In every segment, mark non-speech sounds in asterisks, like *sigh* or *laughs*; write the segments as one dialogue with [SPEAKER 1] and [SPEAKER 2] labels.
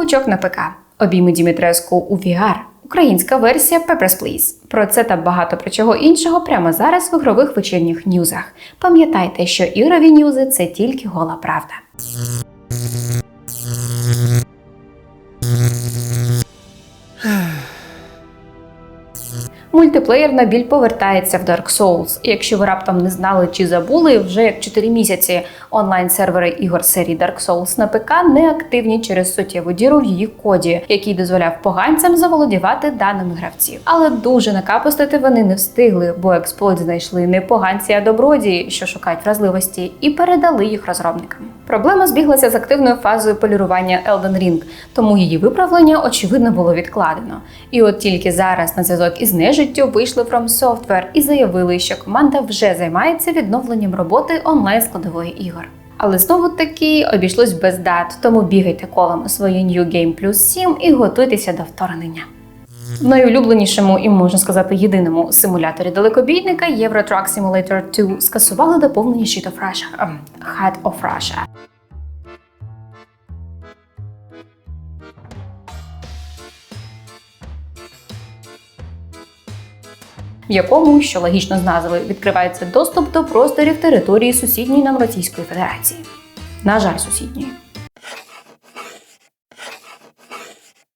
[SPEAKER 1] Павучок на ПК. Обійми Дімітреску у VR. Українська версія Peppers Please. Про це та багато про чого іншого прямо зараз в ігрових вечірніх ньюзах. Пам'ятайте, що ігрові ньюзи це тільки гола правда. Мультиплеєрна біль повертається в Dark Souls. Якщо ви раптом не знали чи забули, вже як 4 місяці онлайн-сервери ігор серії Dark Souls на ПК не активні через суттєву діру в її коді, який дозволяв поганцям заволодівати даними гравців. Але дуже накапустити вони не встигли, бо експлойт знайшли не поганці, а добродії, що шукають вразливості, і передали їх розробникам. Проблема збіглася з активною фазою полірування Elden Ring, тому її виправлення очевидно було відкладено. І от тільки зараз на зв'язок із нежиттю вийшли From Software і заявили, що команда вже займається відновленням роботи онлайн складової ігор. Але знову таки обійшлось без дат, тому бігайте колом у свої New Game Plus 7 і готуйтеся до вторгнення. Найулюбленішому і можна сказати єдиному симуляторі далекобійника Euro Truck Simulator 2 скасували доповнення Sheet of Russia, ем, Head of Russia. В якому, що логічно з назви, відкривається доступ до просторів території сусідньої нам Російської Федерації. На жаль, сусідньої.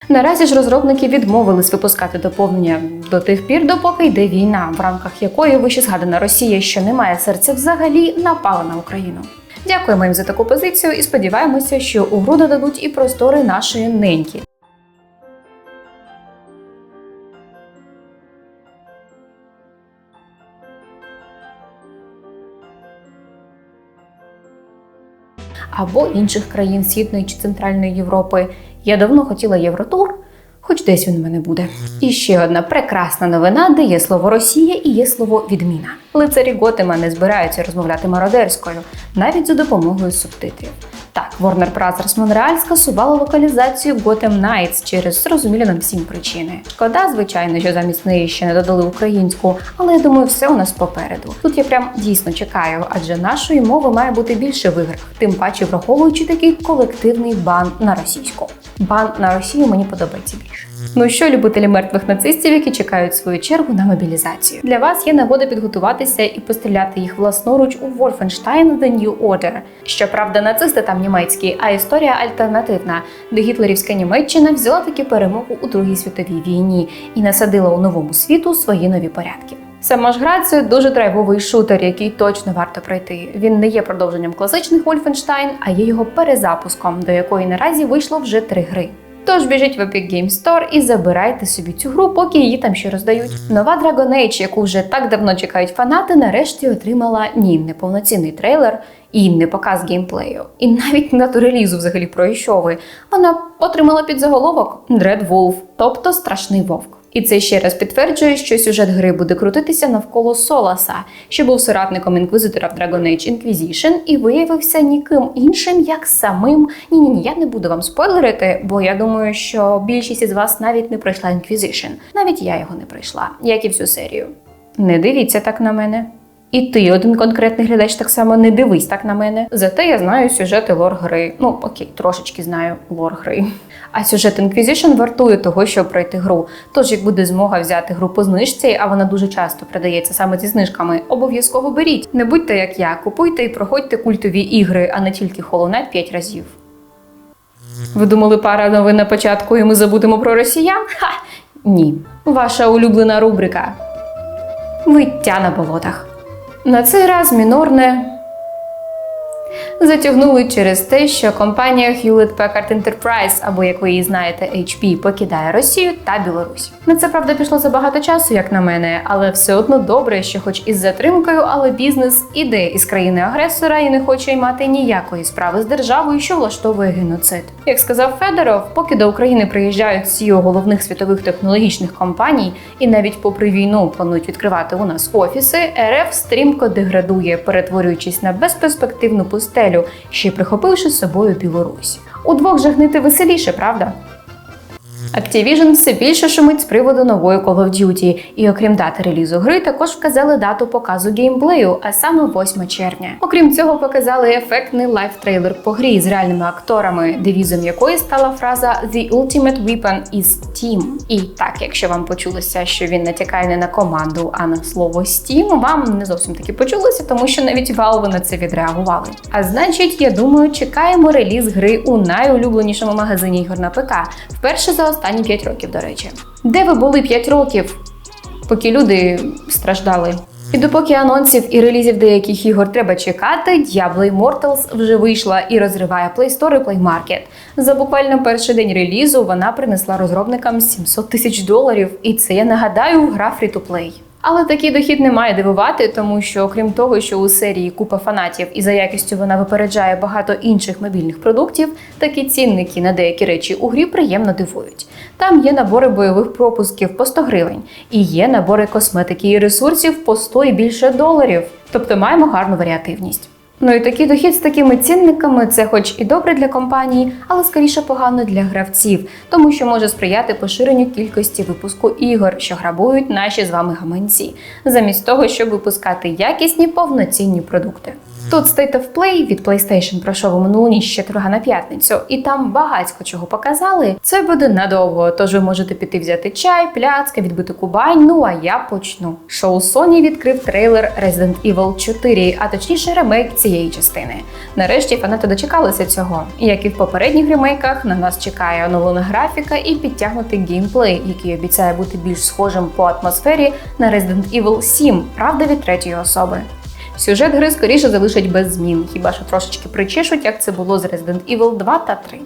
[SPEAKER 1] Наразі ж розробники відмовились випускати доповнення до тих пір, допоки йде війна, в рамках якої вище згадана Росія, що не має серця взагалі, напала на Україну. Дякуємо їм за таку позицію і сподіваємося, що у гру додадуть і простори нашої неньки. Або інших країн Східної чи Центральної Європи. Я давно хотіла Євротур, хоч десь він в мене буде. І ще одна прекрасна новина, де є слово Росія і є слово відміна. Лицарі Готема не збираються розмовляти мародерською, навіть за допомогою субтитрів. Так, Warner Bros. Montreal скасувала локалізацію Gotham Knights через зрозумілі нам всім причини. Шкода, звичайно, що замість неї ще не додали українську, але я думаю, все у нас попереду. Тут я прям дійсно чекаю, адже нашої мови має бути більше в іграх, тим паче враховуючи такий колективний бан на російську. Бан на Росію мені подобається більше. Ну що, любителі мертвих нацистів, які чекають свою чергу на мобілізацію. Для вас є нагода підготуватися і постріляти їх власноруч у Wolfenstein The New Order. Щоправда, нацисти там німецькі, а історія альтернативна, де гітлерівська Німеччина взяла таки перемогу у Другій світовій війні і насадила у новому світу свої нові порядки. Сама ж гра це дуже драйвовий шутер, який точно варто пройти. Він не є продовженням класичних Wolfenstein, а є його перезапуском, до якої наразі вийшло вже три гри. Тож біжіть в Epic Game Store і забирайте собі цю гру, поки її там ще роздають. Нова Dragon Age, яку вже так давно чекають фанати, нарешті отримала ні неповноцінний трейлер і не показ геймплею. І навіть не дату релізу взагалі пройшови. Вона отримала під заголовок Dread Wolf, тобто страшний вовк. І це ще раз підтверджує, що сюжет гри буде крутитися навколо Соласа, що був соратником інквізитора в Dragon Age Inquisition і виявився ніким іншим, як самим. Ні, ні, ні, я не буду вам спойлерити, бо я думаю, що більшість із вас навіть не пройшла Inquisition. Навіть я його не пройшла, як і всю серію. Не дивіться так на мене. І ти, один конкретний глядач, так само не дивись так на мене. Зате я знаю сюжет і лор гри. Ну окей, трошечки знаю лор гри. А сюжет Inquisition вартує того, щоб пройти гру. Тож, як буде змога взяти гру по знижці, а вона дуже часто продається саме зі знижками, обов'язково беріть. Не будьте як я, купуйте і проходьте культові ігри, а не тільки Hollow Knight 5 разів. Ви думали, пара новин на початку, і ми забудемо про росіян? Ха! Ні. Ваша улюблена рубрика. Виття на болотах. На цей раз мінорне затягнули через те, що компанія Hewlett Packard Enterprise, або як ви її знаєте, HP, покидає Росію та Білорусь. На це правда пішло забагато часу, як на мене, але все одно добре, що, хоч із затримкою, але бізнес іде із країни-агресора і не хоче мати ніякої справи з державою, що влаштовує геноцид. Як сказав Федоров, поки до України приїжджають CEO головних світових технологічних компаній, і навіть попри війну планують відкривати у нас офіси, РФ стрімко деградує, перетворюючись на безперспективну пустелю, ще й прихопивши з собою Білорусь. Удвох жагнити веселіше, правда? Activision все більше шумить з приводу нової Call of Duty, і окрім дати релізу гри, також вказали дату показу геймплею, а саме 8 червня. Окрім цього, показали ефектний лайв-трейлер по грі з реальними акторами, девізом якої стала фраза The ultimate weapon is Steam. І так, якщо вам почулося, що він натякає не на команду, а на слово Steam, вам не зовсім таки почулося, тому що навіть Valve на це відреагували. А значить, я думаю, чекаємо реліз гри у найулюбленішому магазині ігор на ПК, вперше за останні 5 років, до речі. Де ви були 5 років, поки люди страждали? І допоки анонсів і релізів деяких ігор треба чекати, Diablo Immortals вже вийшла і розриває Play Store і Play Market. За буквально перший день релізу вона принесла розробникам 700 тисяч доларів, і це я нагадаю гра free-to-play. Але такий дохід не має дивувати, тому що окрім того, що у серії купа фанатів і за якістю вона випереджає багато інших мобільних продуктів, такі цінники на деякі речі у грі приємно дивують. Там є набори бойових пропусків по 100 гривень, і є набори косметики і ресурсів по 100 і більше доларів. Тобто маємо гарну варіативність. Ну і такий дохід з такими цінниками це хоч і добре для компанії, але скоріше погано для гравців, тому що може сприяти поширенню кількості випуску ігор, що грабують наші з вами гаманці, замість того, щоб випускати якісні повноцінні продукти. Тут State of Play від PlayStation пройшов у минулу ніч четверга на п'ятницю, і там багатько чого показали. Це буде надовго, тож ви можете піти взяти чай, пляцки, відбити кубань. Ну а я почну. Шоу Sony відкрив трейлер Resident Evil 4, а точніше ремейк цієї частини. Нарешті фанати дочекалися цього. Як і в попередніх ремейках, на нас чекає оновлена графіка і підтягнутий геймплей, який обіцяє бути більш схожим по атмосфері на Resident Evil 7, правда від третьої особи. Сюжет гри скоріше залишать без змін, хіба що трошечки причешуть, як це було з Resident Evil 2 та 3.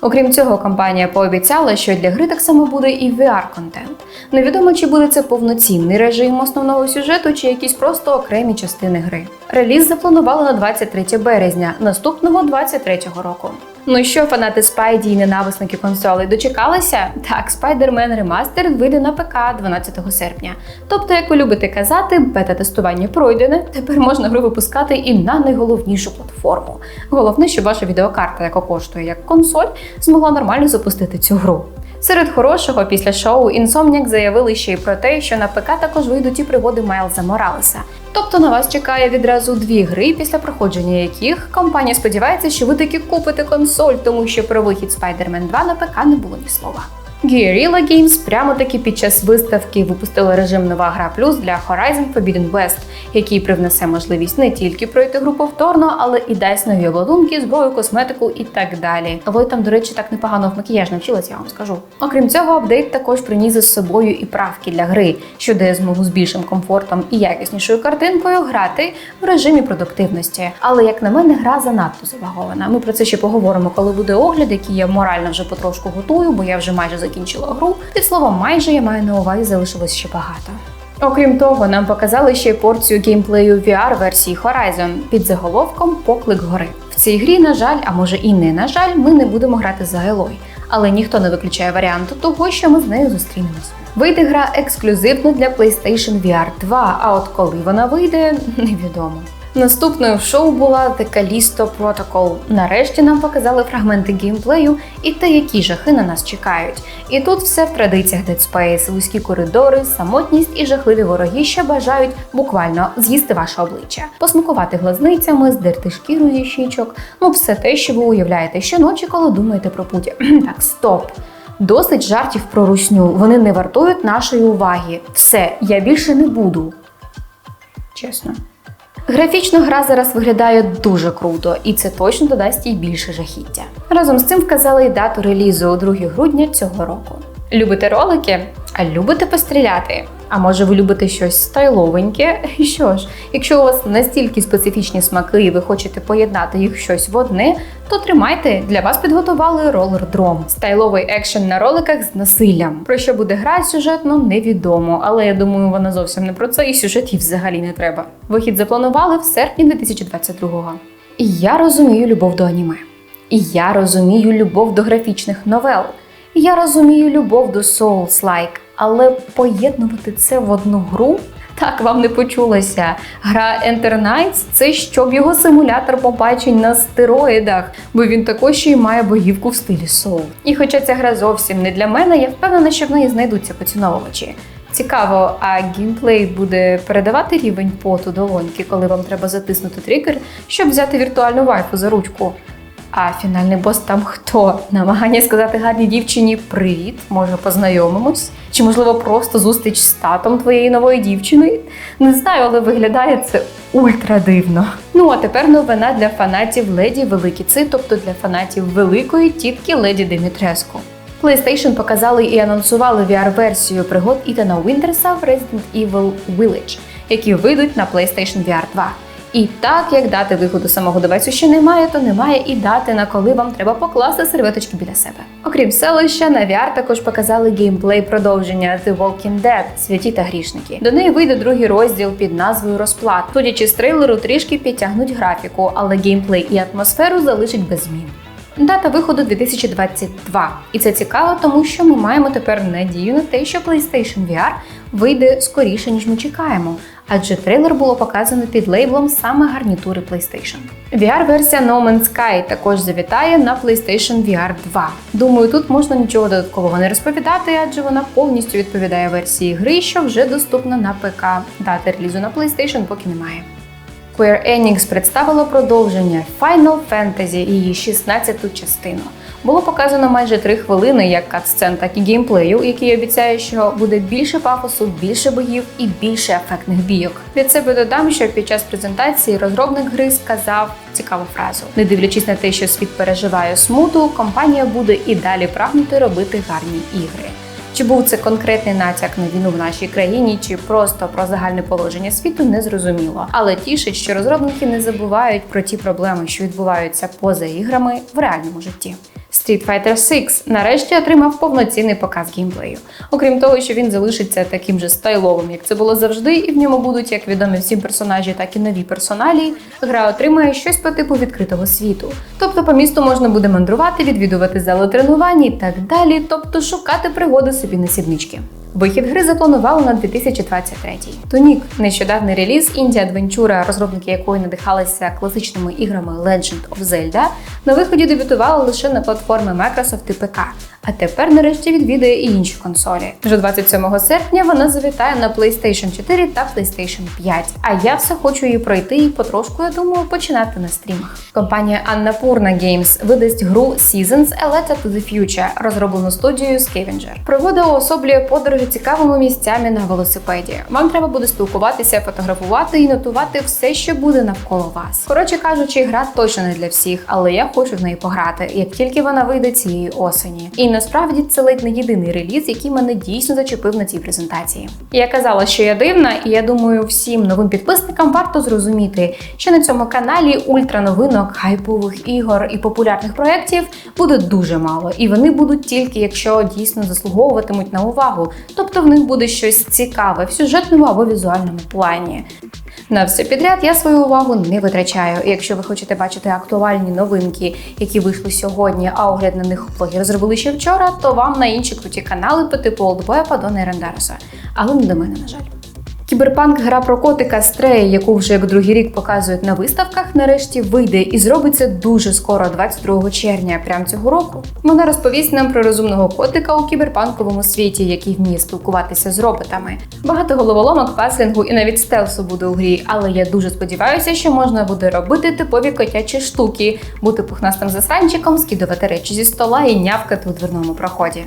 [SPEAKER 1] Окрім цього, компанія пообіцяла, що для гри так само буде і VR-контент. Невідомо, чи буде це повноцінний режим основного сюжету, чи якісь просто окремі частини гри. Реліз запланували на 23 березня наступного 23-го року. Ну що, фанати Спайді і ненависники консолей дочекалися? Так, Spider-Man Remastered вийде на ПК 12 серпня. Тобто, як ви любите казати, бета-тестування пройдене. Тепер можна гру випускати і на найголовнішу платформу. Головне, щоб ваша відеокарта, яка коштує як консоль, змогла нормально запустити цю гру. Серед хорошого після шоу Інсомняк заявили ще й про те, що на ПК також вийдуть і пригоди Майлза Моралеса. Тобто на вас чекає відразу дві гри, після проходження яких компанія сподівається, що ви таки купите консоль, тому що про вихід Spider-Man 2 на ПК не було ні слова. Guerrilla Games прямо таки під час виставки випустили режим Нова гра плюс для Horizon Forbidden West, який привнесе можливість не тільки пройти гру повторно, але і дасть нові обладунки, зброю, косметику і так далі. Лой там, до речі, так непогано в макіяж навчилась, я вам скажу. Окрім цього, апдейт також приніс із собою і правки для гри, що дає змогу з більшим комфортом і якіснішою картинкою грати в режимі продуктивності. Але як на мене, гра занадто завагована. Ми про це ще поговоримо, коли буде огляд, який я морально вже потрошку готую, бо я вже майже закінчила гру. Під словом, майже я маю на увазі залишилось ще багато. Окрім того, нам показали ще й порцію геймплею VR версії Horizon під заголовком Поклик гори. В цій грі, на жаль, а може і не на жаль, ми не будемо грати за Елой, але ніхто не виключає варіанту того, що ми з нею зустрінемось. Вийде гра ексклюзивно для PlayStation VR 2, а от коли вона вийде, *laughs* невідомо. Наступною в шоу була The Callisto Protocol. Нарешті нам показали фрагменти геймплею і те, які жахи на нас чекають. І тут все в традиціях Dead Space, вузькі коридори, самотність і жахливі вороги, що бажають буквально з'їсти ваше обличчя, посмакувати глазницями, здерти шкіру зі щічок. Ну, все те, що ви уявляєте щоночі, коли думаєте про путі. *clears throat* так, стоп. Досить жартів про русню. Вони не вартують нашої уваги. Все, я більше не буду. Чесно. Графічно гра зараз виглядає дуже круто, і це точно додасть їй більше жахіття. Разом з цим вказали й дату релізу у 2 грудня цього року. Любите ролики? А любите постріляти? А може ви любите щось стайловеньке? *laughs* Що ж, якщо у вас настільки специфічні смаки і ви хочете поєднати їх щось в одне, то тримайте, для вас підготували ролер-дром. Стайловий екшен на роликах з насиллям. Про що буде гра сюжетно, невідомо, але я думаю, вона зовсім не про це, і сюжет їй взагалі не треба. Вихід запланували в серпні 2022-го. І я розумію любов до аніме. І я розумію любов до графічних новел. Я розумію любов до Souls-like, але поєднувати це в одну гру Так, вам не почулося. Гра Enter Knights – це щоб його симулятор побачень на стероїдах, бо він також ще й має боївку в стилі соул. І хоча ця гра зовсім не для мене, я впевнена, що в неї знайдуться поціновувачі. Цікаво, а геймплей буде передавати рівень поту долоньки, коли вам треба затиснути тригер, щоб взяти віртуальну вайфу за ручку. А фінальний бос там хто? Намагання сказати гарній дівчині Привіт, може познайомимось? Чи можливо просто зустріч з татом твоєї нової дівчини? Не знаю, але виглядає це ультра дивно. Ну а тепер новина для фанатів леді Великі Ци, тобто для фанатів великої тітки Леді Димітреску. PlayStation показали і анонсували VR-версію пригод Ітана Вінтерса в Resident Evil Village, які вийдуть на PlayStation VR 2. І так як дати виходу самого девайсу ще немає, то немає і дати на коли вам треба покласти серветочки біля себе. Окрім селища, на VR також показали геймплей продовження The Walking Dead святі та грішники. До неї вийде другий розділ під назвою Розплат. Судячи з трейлеру, трішки підтягнуть графіку, але геймплей і атмосферу залишить без змін. Дата виходу 2022. І це цікаво, тому що ми маємо тепер надію на те, що PlayStation VR вийде скоріше, ніж ми чекаємо. Адже трейлер було показано під лейблом саме гарнітури PlayStation. VR-версія No Man's Sky також завітає на PlayStation VR 2. Думаю, тут можна нічого додаткового не розповідати, адже вона повністю відповідає версії гри, що вже доступна на ПК. Дати релізу на PlayStation поки немає. Square Enix представило продовження Final Fantasy її 16-ту частину. Було показано майже 3 хвилини як катсцен, так і геймплею, який обіцяє, що буде більше пафосу, більше боїв і більше ефектних бійок. Від себе додам, що під час презентації розробник гри сказав цікаву фразу: не дивлячись на те, що світ переживає смуту, компанія буде і далі прагнути робити гарні ігри. Чи був це конкретний натяк на війну в нашій країні, чи просто про загальне положення світу, не зрозуміло. Але тішить, що розробники не забувають про ті проблеми, що відбуваються поза іграми в реальному житті. Street Fighter 6 нарешті отримав повноцінний показ геймплею. Окрім того, що він залишиться таким же стайловим, як це було завжди, і в ньому будуть як відомі всім персонажі, так і нові персоналі. Гра отримає щось по типу відкритого світу. Тобто по місту можна буде мандрувати, відвідувати зали тренувань і так далі, тобто шукати пригоди собі на сіднички. Вихід гри запланували на 2023. Тонік нещодавний реліз інді адвенчура, розробники якої надихалися класичними іграми Legend of Zelda, на виході дебютували лише на платформи Microsoft і ПК. А тепер нарешті відвідає і інші консолі. Вже 27 серпня вона завітає на PlayStation 4 та PlayStation 5. А я все хочу її пройти і потрошку, я думаю, починати на стрімах. Компанія Annapurna Games видасть гру Seasons A Letter to the Future, розроблену студією Scavenger. Пригода уособлює подорожі цікавими місцями на велосипеді. Вам треба буде спілкуватися, фотографувати і нотувати все, що буде навколо вас. Коротше кажучи, гра точно не для всіх, але я хочу в неї пограти, як тільки вона вийде цієї осені. І насправді це ледь не єдиний реліз, який мене дійсно зачепив на цій презентації. Я казала, що я дивна, і я думаю, всім новим підписникам варто зрозуміти, що на цьому каналі ультра-новинок, хайпових ігор і популярних проєктів буде дуже мало, і вони будуть тільки, якщо дійсно заслуговуватимуть на увагу, тобто в них буде щось цікаве в сюжетному або візуальному плані. На все підряд я свою увагу не витрачаю. Якщо ви хочете бачити актуальні новинки, які вийшли сьогодні, а огляд на них блогери зробили ще вчора, то вам на інші круті канали по типу Олдбоя, Падона і. Але не до мене, на жаль. Кіберпанк гра про котика Стрея, яку вже як другий рік показують на виставках, нарешті вийде і зробиться дуже скоро, 22 червня, прямо цього року. Вона розповість нам про розумного котика у кіберпанковому світі, який вміє спілкуватися з роботами. Багато головоломок, паслінгу і навіть стелсу буде у грі, але я дуже сподіваюся, що можна буде робити типові котячі штуки, бути пухнастим засранчиком, скидувати речі зі стола і нявкати у дверному проході.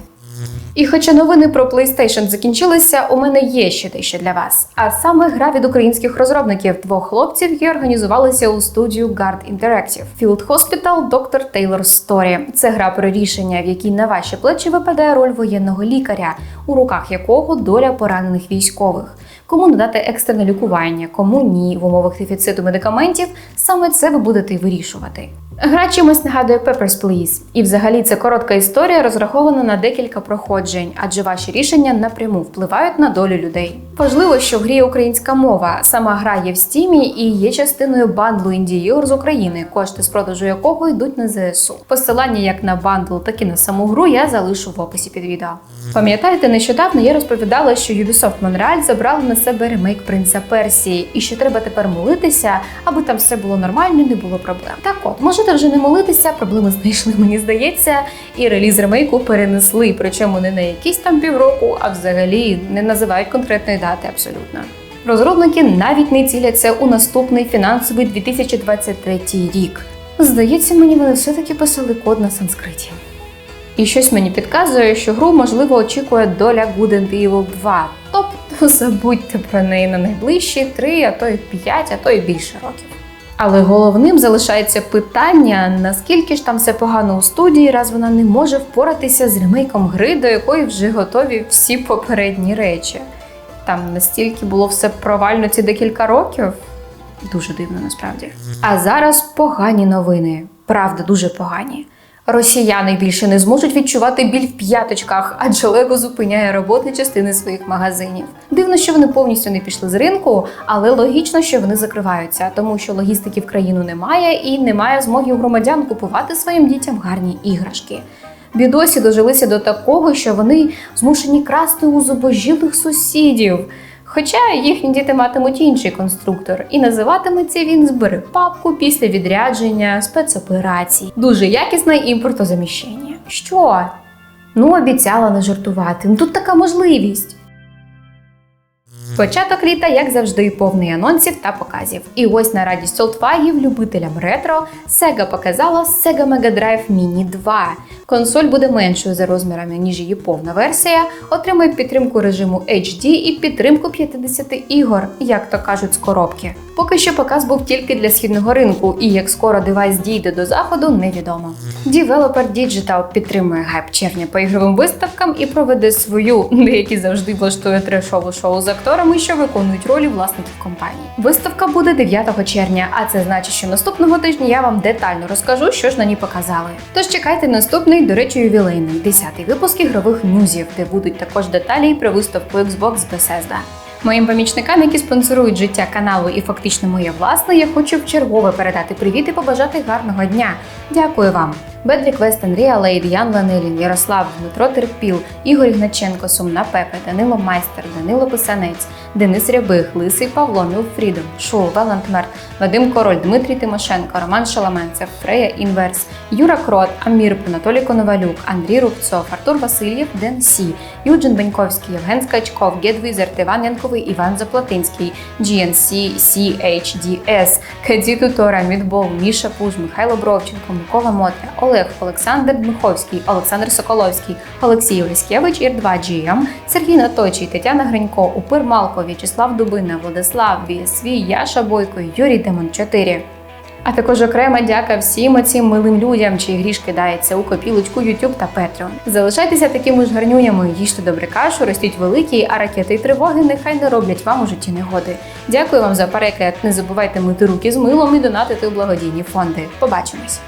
[SPEAKER 1] І хоча новини про PlayStation закінчилися, у мене є ще дещо для вас. А саме гра від українських розробників двох хлопців, які організувалися у студію Guard Interactive. Field Hospital Dr. Taylor's Story. Це гра про рішення, в якій на ваші плечі випадає роль воєнного лікаря, у руках якого доля поранених військових. Кому надати екстрене лікування, кому ні в умовах дефіциту медикаментів, саме це ви будете вирішувати. Гра чимось нагадує Peppers Please. І взагалі це коротка історія, розрахована на декілька проходжень, адже ваші рішення напряму впливають на долю людей. Важливо, що в грі українська мова. Сама гра є в стімі і є частиною бандлу індії з України, кошти з продажу якого йдуть на ЗСУ. Посилання як на бандл, так і на саму гру я залишу в описі під відео. Пам'ятаєте, нещодавно я розповідала, що Ubisoft Montreal забрали на себе ремейк принца Персії, і що треба тепер молитися, аби там все було нормально, і не було проблем. Так от, можете вже не молитися, проблеми знайшли, мені здається, і реліз ремейку перенесли, причому не на якісь там півроку, а взагалі не називають конкретної дати абсолютно. Розробники навіть не ціляться у наступний фінансовий 2023 рік. Здається, мені вони все-таки писали код на санскриті. І щось мені підказує, що гру можливо очікує доля Good and Evil 2. Тобто забудьте про неї на найближчі 3, а то й 5, а то й більше років. Але головним залишається питання, наскільки ж там все погано у студії, раз вона не може впоратися з ремейком гри, до якої вже готові всі попередні речі. Там настільки було все провально ці декілька років. Дуже дивно насправді. А зараз погані новини. Правда, дуже погані. Росіяни більше не зможуть відчувати біль в п'яточках, адже Лего зупиняє роботи частини своїх магазинів. Дивно, що вони повністю не пішли з ринку, але логічно, що вони закриваються, тому що логістики в країну немає і немає змоги у громадян купувати своїм дітям гарні іграшки. Бідосі дожилися до такого, що вони змушені красти у зубожілих сусідів. Хоча їхні діти матимуть інший конструктор, і називатиметься він збери папку після відрядження спецоперацій. Дуже якісне імпортозаміщення. Що? Ну, обіцяла не жартувати. Ну тут така можливість. Початок літа, як завжди, повний анонсів та показів. І ось на радість солтфагів, любителям ретро, Sega показала Sega Mega Drive Mini 2. Консоль буде меншою за розмірами, ніж її повна версія, отримає підтримку режиму HD і підтримку 50 ігор, як то кажуть, з коробки. Поки що показ був тільки для східного ринку, і як скоро девайс дійде до заходу, невідомо. Developer Digital підтримує гайп червня по ігровим виставкам і проведе свою, *laughs* деякі завжди влаштує трешову шоу з акторами, що виконують ролі власників компанії. Виставка буде 9 червня, а це значить, що наступного тижня я вам детально розкажу, що ж на ній показали. Тож чекайте наступний, до речі, ювілейний 10-й випуск ігрових ньюзів, де будуть також деталі про виставку Xbox Bethesda. Моїм помічникам, які спонсорують життя каналу і фактично моє власне, я хочу вчергове передати привіт і побажати гарного дня. Дякую вам! Бедрік Вест, Андрія Лейд, Ян Ланелін, Ярослав, Дмитро Терпіл, Ігор Ігначенко, Сумна Пепе, Данило Майстер, Данило Писанець, Денис Рябих, Лисий Павло, Мілфрідом, Шоу, Валант Мерт, Вадим Король, Дмитрій Тимошенко, Роман Шаламенцев, Фрея Інверс, Юра Крот, Амір, Анатолій Коновалюк, Андрій Рубцов, Артур Васильєв, Ден Сі, Юджин Беньковський, Євген Скачков, Гет Візерт, Іван Янковий, Іван Заплатинський, GNC, CHDS, Кеді Тутора, Мідбол, Міша Пуж, Михайло Бровченко, Микола Мотря, Олег, Олександр Дмиховський, Олександр Соколовський, Олексій Олеськевич, Ір2 GM, Сергій Наточий, Тетяна Гринько, Упир Малко, В'ячеслав Дубина, Владислав Вієсвій, Яша Бойко, Юрій Демон 4. А також окрема дяка всім оцім милим людям, чиї гріш кидається у копілочку YouTube та Patreon. Залишайтеся такими ж гарнюнями, їжте добре кашу, ростіть великі, а ракети і тривоги нехай не роблять вам у житті негоди. Дякую вам за переклад. Не забувайте мити руки з милом і донатити у благодійні фонди. Побачимось!